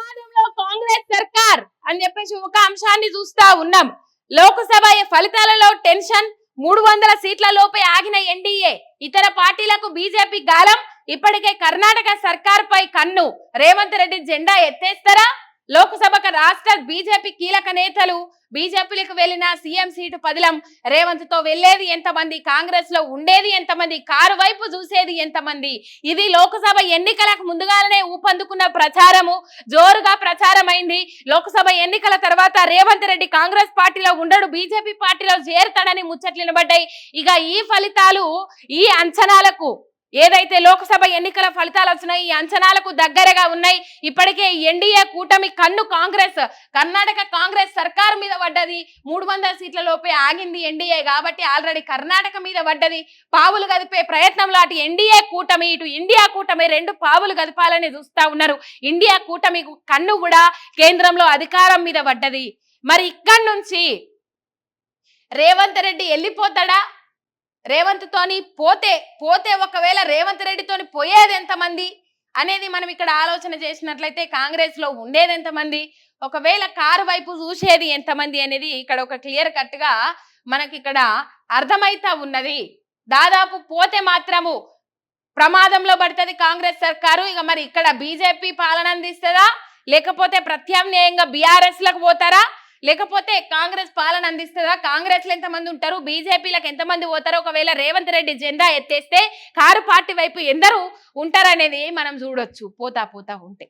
సమాజంలో కాంగ్రెస్ సర్కార్ అని చెప్పేసి ఒక అంశాన్ని చూస్తా ఉన్నాం. లోకసభ ఫలితాలలో టెన్షన్? మూడు వందల సీట్ల లోపే ఆగిన ఎన్డీఏ ఇతర పార్టీలకు బీజేపీ గాలం? ఇప్పటికే కర్ణాటక సర్కార్ పై కన్ను. రేవంత్ రెడ్డి జెండా ఎత్తేస్తారా? లోక్సభకు రాష్ట్ర బీజేపీ కీలక నేతలు బీజేపీలకు వెళ్ళిన సీఎం సీటు పదిలం రేవంత్తో వెళ్ళేది ఎంతమంది? కాంగ్రెస్లో ఉండేది ఎంతమంది? కారు వైపు చూసేది ఎంతమంది? ఇది లోక్సభ ఎన్నికలకు ముందుగానే ఊపందుకున్న ప్రచారము. జోరుగా ప్రచారమైంది. లోక్సభ ఎన్నికల తర్వాత రేవంత్ రెడ్డి కాంగ్రెస్ పార్టీలో ఉండడు బీజేపీ పార్టీలో చేరుతాడని ముచ్చట్లు నిలబడ్డాయి ఇక ఈ ఫలితాలు ఈ అంచనాలకు ఏదైతే లోక్సభ ఎన్నికల ఫలితాలు వచ్చినాయి ఈ అంచనాలకు దగ్గరగా ఉన్నాయి. ఇప్పటికే ఎన్డీఏ కూటమి కన్ను కాంగ్రెస్ కర్ణాటక కాంగ్రెస్ సర్కారు మీద పడ్డది. మూడు వందల సీట్ల లోపే ఆగింది ఎన్డీఏ కాబట్టి ఆల్రెడీ కర్ణాటక మీద పడ్డది. పావులు గదిపే ప్రయత్నంలో అటు ఎన్డీఏ కూటమి ఇటు ఇండియా కూటమి రెండు పావులు గదపాలని చూస్తా ఉన్నారు. ఇండియా కూటమి కన్ను కూడా కేంద్రంలో అధికారం మీద పడ్డది. మరి ఇక్కడి నుంచి రేవంత్ రెడ్డి వెళ్ళిపోతాడా? రేవంత్ తోని పోతే పోతే ఒకవేళ రేవంత్ రెడ్డితోని పోయేది ఎంతమంది? అనేది మనం ఇక్కడ ఆలోచన చేసినట్లయితే కాంగ్రెస్లో ఉండేది ఎంతమంది? ఒకవేళ కారు వైపు చూసేది ఎంతమంది అనేది ఇక్కడ ఒక క్లియర్ కట్గా మనకి ఇక్కడ అర్థమైతా ఉన్నది. దాదాపు పోతే మాత్రము ప్రమాదంలో పడుతుంది కాంగ్రెస్ సర్కారు. ఇక మరి ఇక్కడ బీజేపీ పాలన అందిస్తుందా? లేకపోతే ప్రత్యామ్నాయంగా బీఆర్ఎస్లకు పోతారా? లేకపోతే కాంగ్రెస్ పాలన అందిస్తుందా? కాంగ్రెస్లో ఎంతమంది ఉంటారు? బీజేపీలకు ఎంతమంది పోతారు? ఒకవేళ రేవంత్ రెడ్డి జెండా ఎత్తేస్తే కారు పార్టీ వైపు ఎందరూ ఉంటారనేది మనం చూడొచ్చు. పోతా పోతా ఉంటే.